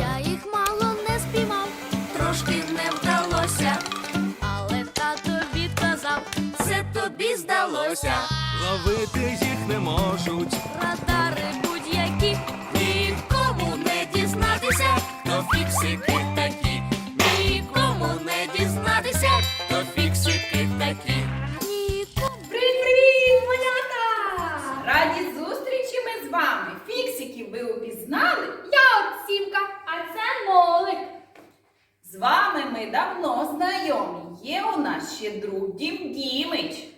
Я їх мало не спіймав, трошки не вдалося, але тато відказав, це тобі здалося. Ловити їх не можуть. А. З вами ми давно знайомі. Є у нас ще друг Дім Дімич,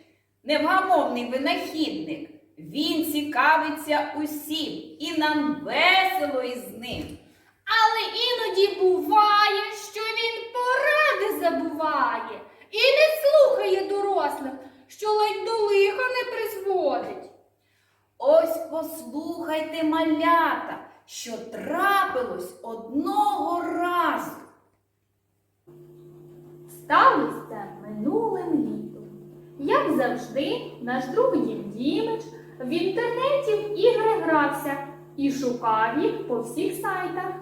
невгамовний винахідник. Він цікавиться усім і нам весело із ним. Але іноді буває, що він поради забуває і не слухає дорослих, що ледь до лиха не призводить. Ось послухайте, малята, що трапилось одного разу. Сталося минулим літом. Як завжди, наш друг Дімдімич в інтернеті в ігри грався і шукав їх по всіх сайтах.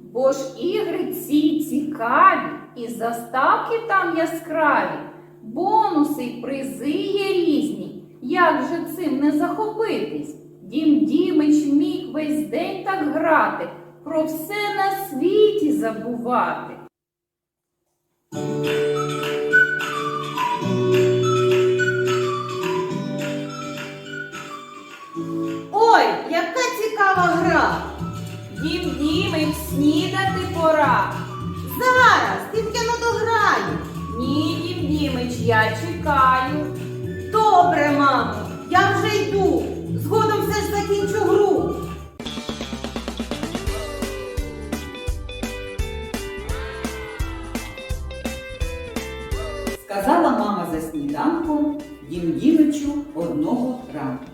Бо ж ігри ці цікаві, і заставки там яскраві, бонуси й призи є різні. Як же цим не захопитись? Дім Дімич міг весь день так грати, про все на світі забувати. Ой, яка цікава гра! Дім Дімич, снідати пора. Зараз, тільки не дограю. Ні, Дім Дімич, я чекаю. Добре, мамо, я вже йду. Сніданком Дім Дімичу одного ранку.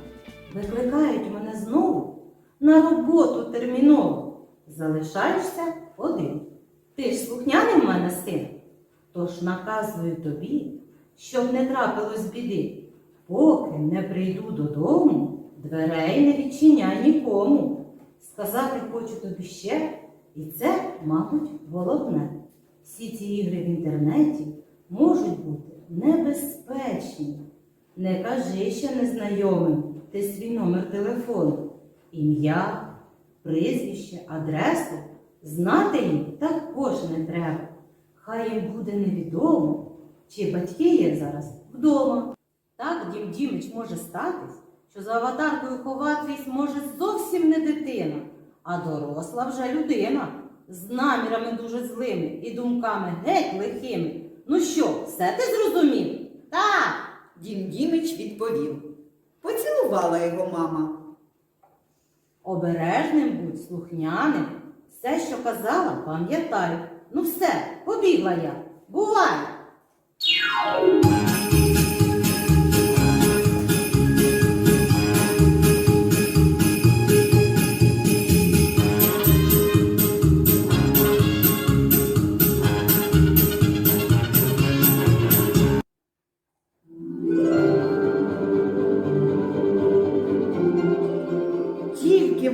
Викликають мене знову на роботу терміново. Залишаєшся один. Ти ж слухняний в мене син. Тож наказую тобі, щоб не трапилось біди. Поки не прийду додому, дверей не відчиняй нікому. Сказати хочу тобі ще, і це, мабуть, головне. Всі ці ігри в інтернеті можуть бути небезпечні. Не кажи ще незнайомим ти свій номер телефону, ім'я, прізвище, адресу. Знати їм також не треба. Хай їм буде невідомо, чи батьки є зараз вдома. Так Дім Дімич може статись, що за аватаркою ховатись може зовсім не дитина, а доросла вже людина з намірами дуже злими і думками геть лихими. Ну що, все ти зрозумів? Так, Дім Дімич відповів. Поцілувала його мама. Обережним будь, слухняним. Все, що казала, пам'ятай. Ну все, побігла я. Бувай!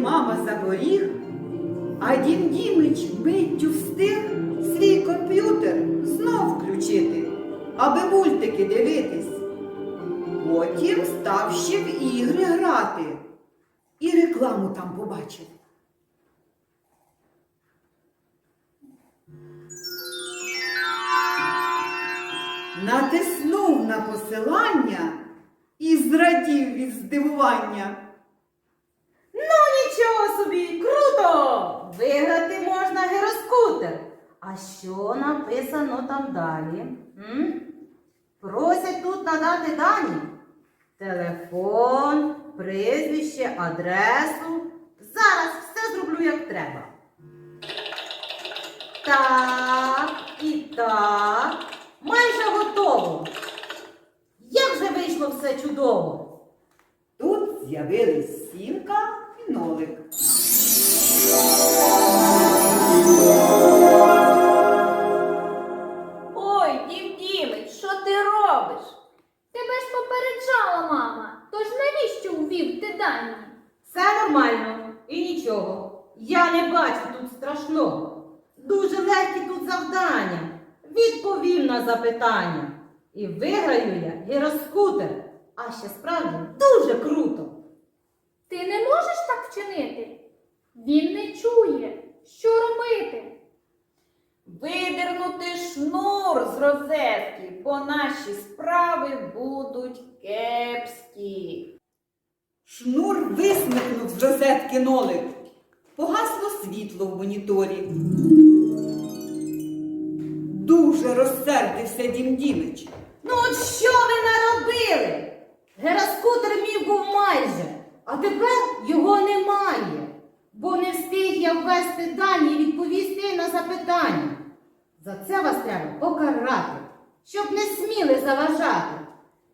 Мама за поріг, а Дім Дімич миттю встиг свій комп'ютер знов включити, аби мультики дивитись. Потім став ще в ігри грати і рекламу там побачив. Натиснув на посилання і зрадів від здивування. Нічого собі, круто! Виграти можна гіроскутер. А що написано там далі? М? Просять тут надати дані. Телефон, прізвище, адресу. Зараз все зроблю як треба. Так, і так. Майже готово. Як же вийшло все чудово? Тут з'явились сімка і нолик. Ой, Дім Дімич, що ти робиш? Тебе ж попереджала мама, тож навіщо ввів ти дані? Все нормально і нічого. Я не бачу тут страшного. Дуже легкі тут завдання. Відповім на запитання. І виграю я гіроскутер. А ще справді дуже круто. Ти не можеш так вчинити? Він не чує. Що робити? Видернути шнур з розетки, бо наші справи будуть кепські. Шнур висмикнув з розетки нолик. Погасло світло в моніторі. Дуже розсердився Дім Дімич. Ну от що ви наробили? Героскутер мій був майже, а тепер його немає, бо не встиг я ввести дані і відповісти на запитання. За це вас треба покарати, щоб не сміли заважати.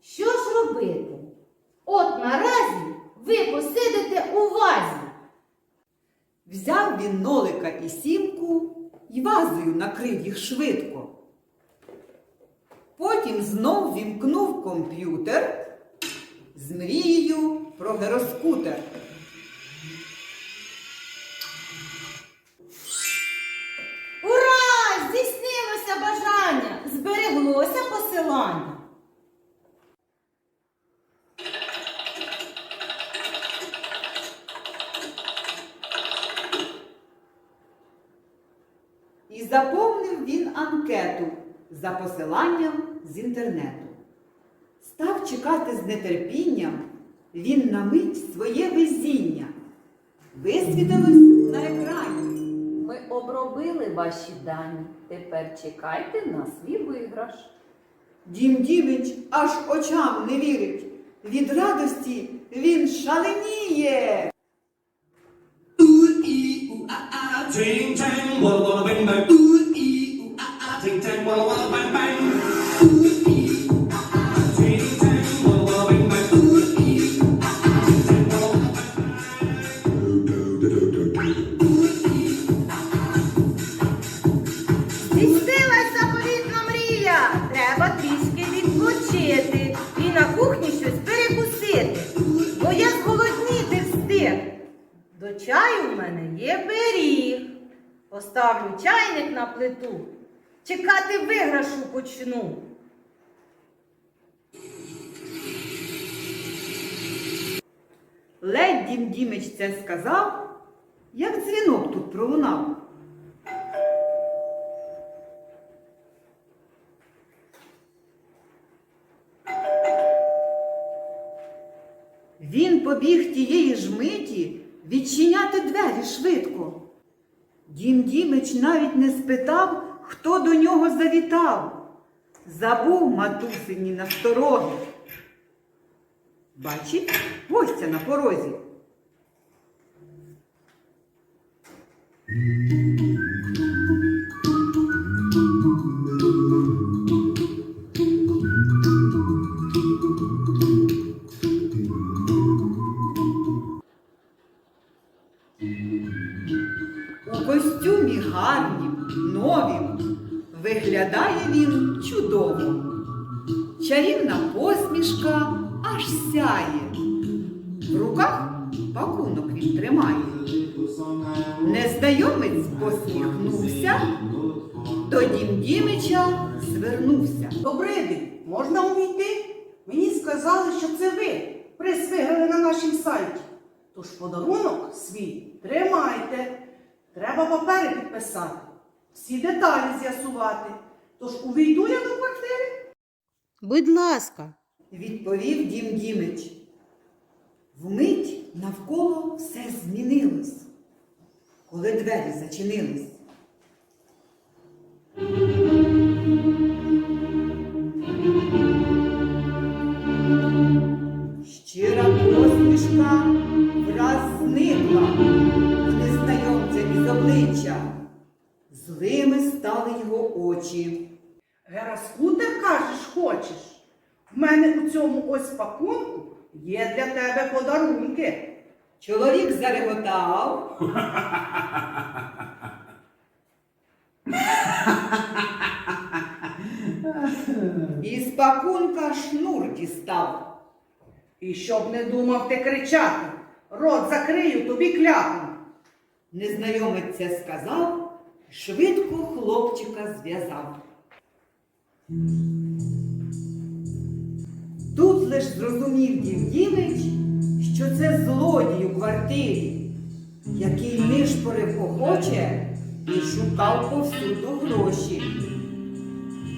Що ж робити? От наразі ви посидите у вазі. Взяв він нолика і сімку і вазою накрив їх швидко. Потім знов вімкнув комп'ютер з мрією про гироскутер. Ура! Здійснилося бажання! Збереглося посилання. І заповнив він анкету за посиланням з інтернету. Став чекати з нетерпінням він на мить своє везіння. Висвітилось на екрані. Ми обробили ваші дані. Тепер чекайте на свій виграш. Дім Дімич аж очам не вірить. Від радості він шаленіє. Ting tang, walla walla bang bang. Ooh До чаю в мене є пиріг. Поставлю чайник на плиту. Чекати виграшу почну. Ледь Дім Дімич це сказав, як дзвінок тут пролунав. Він побіг тієї ж миті відчиняти двері швидко. Дім Дімич навіть не спитав, хто до нього завітав. Забув матусині настороги. Бачить гостя на порозі. Тримає. Незнайомець посміхнувся, до Дім Дімича звернувся. Добрий день, можна увійти? Мені сказали, що це ви приз виграли на нашому сайті. Тож подарунок свій тримайте. Треба папери підписати, всі деталі з'ясувати. Тож увійду я до квартири. Будь ласка. Відповів Дім Дімич. Вмить навколо все змінилось, коли двері зачинились. Є для тебе подарунки. Чоловік зареготав. І з пакунка шнур дістав. І щоб не думав ти кричати, Рот закрию тобі кляпом. Незнайомець сказав, швидко хлопчика зв'язав. Тут лиш зрозумів Дівдімич, що це злодій у квартирі, який нишпорив охоче і шукав повсюду гроші.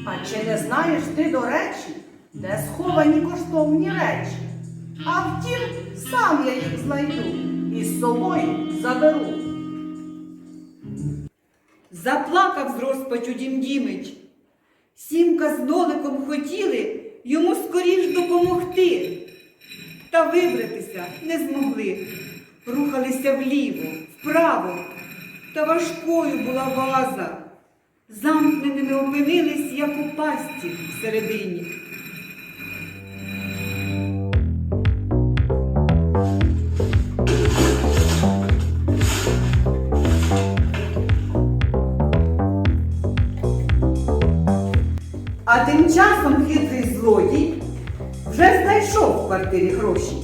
А чи не знаєш ти, до речі, де сховані коштовні речі? А втім, сам я їх знайду і з собою заберу. Заплакав з розпачу Дімдімич. Сімка з ноликом хотіли йому скоріш допомогти. Та вибратися не змогли. Рухалися вліво, вправо. Та важкою була ваза. Замкненими опинились, як у пасті всередині. А тим часом хитрий злодій вже знайшов в квартирі гроші.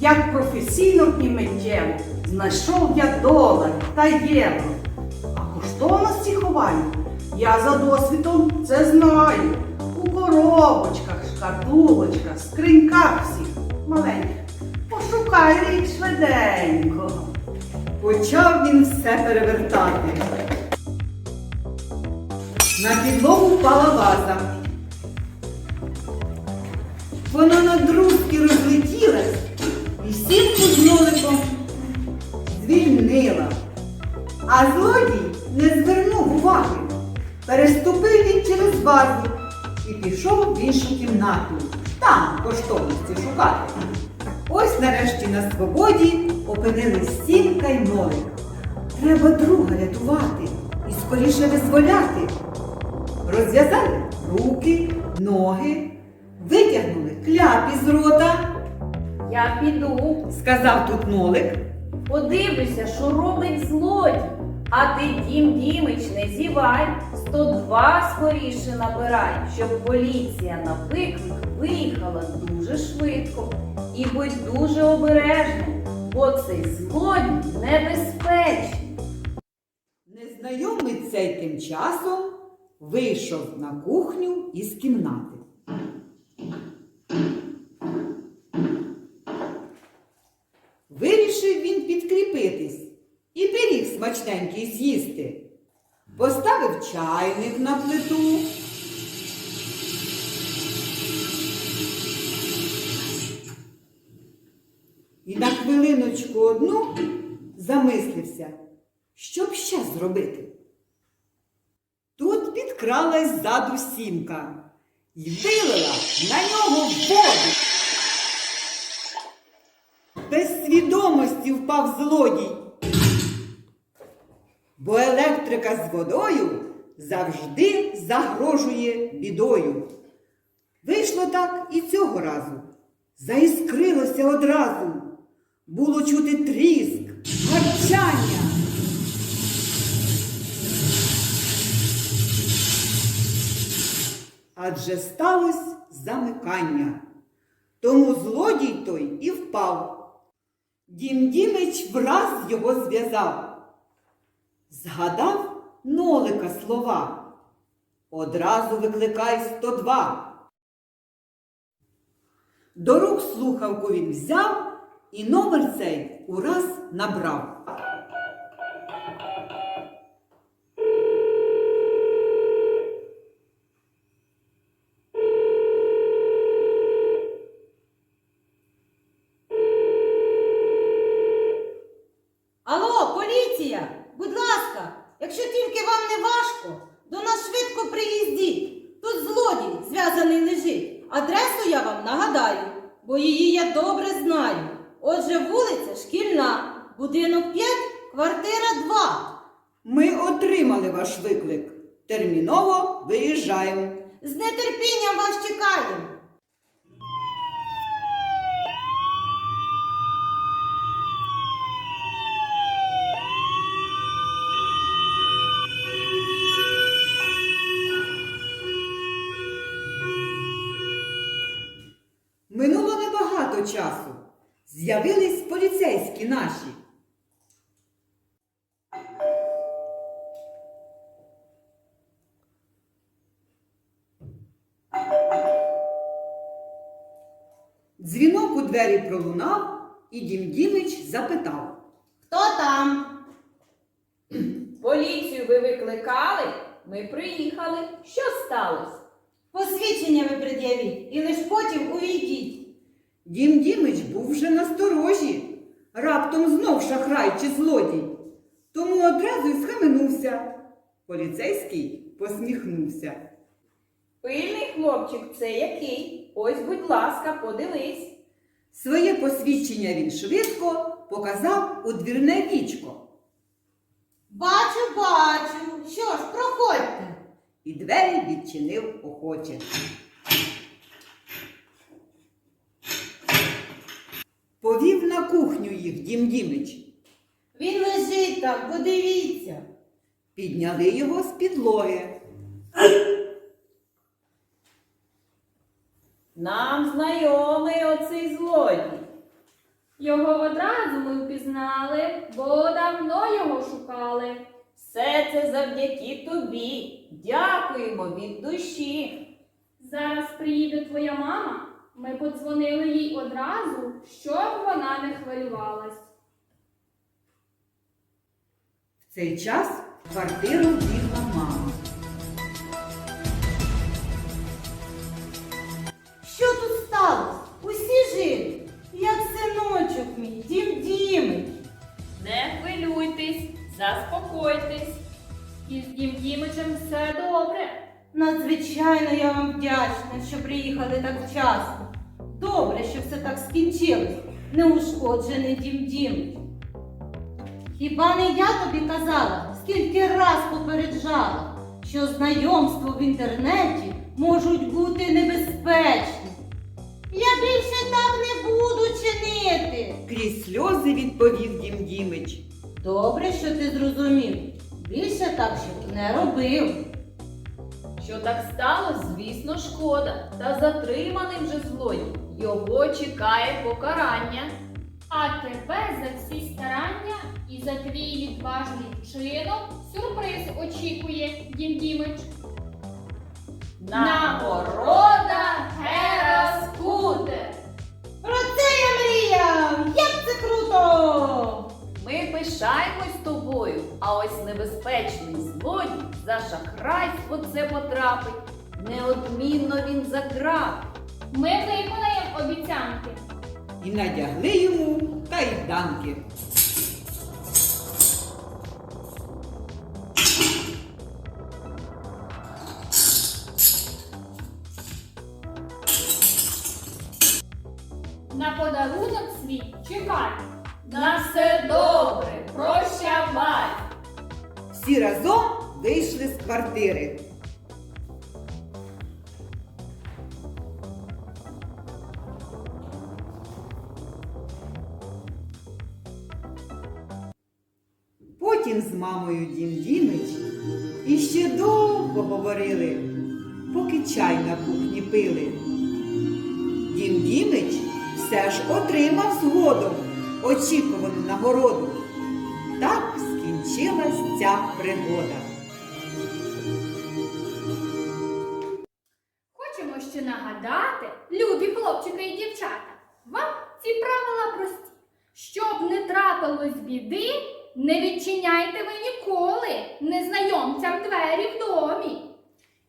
Як професійно і миттєво знайшов я долар та євро. А коштовності ховаю. Я за досвідом це знаю. У коробочках, шкатулочках, скриньках всіх маленьких. Пошукаю їх швиденько. Почав він все перевертати. На підлогу впала ваза. Вона на друзки розлетілась і сімку з ноликом звільнила. А злодій не звернув уваги. Переступив він через вазу і пішов в іншу кімнату. Там коштовності шукати. Ось нарешті на свободі опинились сімка й нолик. Треба друга рятувати і скоріше визволяти. Розв'язали руки, ноги, витягнули кляп із рота, Я піду, сказав тут нолик. подивлюся, що робить злодій. А ти, Дім Дімич, не зівай, 102 скоріше набирай, щоб поліція на виклик виїхала дуже швидко. І будь дуже обережним, бо цей злодій небезпечний. Незнайомий цей тим часом вийшов на кухню із кімнати. Вирішив він підкріпитись і пиріг смачненький з'їсти. Поставив чайник на плиту. І на хвилиночку одну замислився, що б ще зробити. Тут підкралась ззаду сімка і вилила на нього воду. Без свідомості впав злодій. Бо електрика з водою завжди загрожує бідою. Вийшло так і цього разу. Заіскрилося одразу. Було чути тріск, гарчання. Адже сталося замикання. Тому злодій той і впав. Дім Дімич враз його зв'язав. Згадав нолика слова. Одразу викликай 102. До рук слухавку він взяв і номер цей ураз набрав. Алло, поліція! Будь ласка, якщо тільки вам не важко, до нас швидко приїздіть. Тут злодій зв'язаний лежить. Адресу я вам нагадаю, бо її я добре знаю. Отже, вулиця Шкільна, будинок 5, квартира 2. Ми отримали ваш виклик. Терміново виїжджаємо. З нетерпінням вас чекаємо. Минуло небагато часу. З'явились поліцейські наші. Дзвінок у двері пролунав, і Дім Дімич запитав. Хто там? Поліцію ви викликали? Ми приїхали. Що сталося? Посвідчення ви пред'явіть і лиш потім увійдіть. Дім Дімич був вже насторожі. Раптом знов шахрай чи злодій. Тому одразу й схаменувся. Поліцейський посміхнувся. Пильний хлопчик, це який? Ось, будь ласка, подивись. Своє посвідчення він швидко показав у двірне вічко. Бачу, бачу. Що ж, проходьте. і двері відчинив охоче. Повів на кухню їх Дім Дімич. Він лежить там, подивіться. Підняли його з підлоги. Нам знайомий оцей злодій. Його одразу ми впізнали, бо давно його шукали. Все це завдяки тобі. Дякуємо від душі. Зараз приїде твоя мама. Ми подзвонили їй одразу, щоб вона не хвилювалась. В цей час в квартиру вбігла Надзвичайно я вам вдячна, що приїхали так вчасно. Добре, що все так скінчилось. Неушкоджений дім Дімич. Хіба не я тобі казала, скільки раз попереджала, що знайомство в інтернеті можуть бути небезпечні. Я більше так не буду чинити. Крізь сльози відповів Дім Дімич. Добре, що ти зрозумів. Більше так, щоб не робив. Що так сталося, звісно, шкода. Та затриманий вже злодій. Його чекає покарання. А тебе за всі старання і за твій відважний вчинок сюрприз очікує Дім Дімич. Нагорода Гераскутер. Про це я мріяв! Як це круто! Ми пишаємось тобою, а ось небезпечний злодій за шахрайство це потрапить. Неодмінно він заграв. Ми виконаємо обіцянки. І надягли йому кайданки. На подарунок свій чекай. На все добре, прощавай. Всі разом вийшли з квартири. Потім з мамою Дім Дімич іще довго говорили, поки чай на кухні пили. Дім Дімич все ж отримав згодом очікувану нагороду. Так скінчилась ця пригода. Трапилось біди, не відчиняйте ви ніколи незнайомцям двері в домі.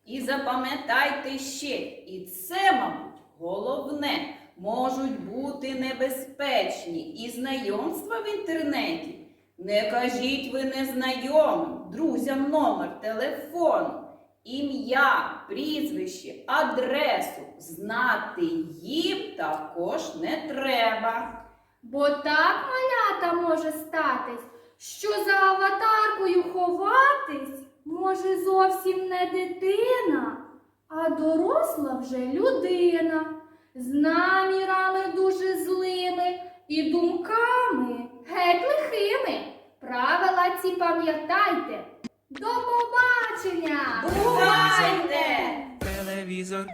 І запам'ятайте ще, і це, мабуть, головне, можуть бути небезпечні і знайомства в інтернеті. Не кажіть ви незнайомим, друзям номер телефону, ім'я, прізвище, адресу. Знати їм також не треба. Бо так малята може статись, що за аватаркою ховатись може зовсім не дитина, а доросла вже людина з намірами дуже злими і думками геть лихими. Правила ці пам'ятайте. До побачення! Бувайте! Телевізор,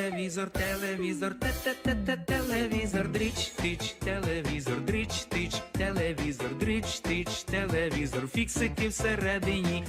телевізор. телевізор, телевізор, те те те те телевізор, дріч тич, телевізор, дріч тич, телевізор, дріч тич, телевізор, фіксики всередині.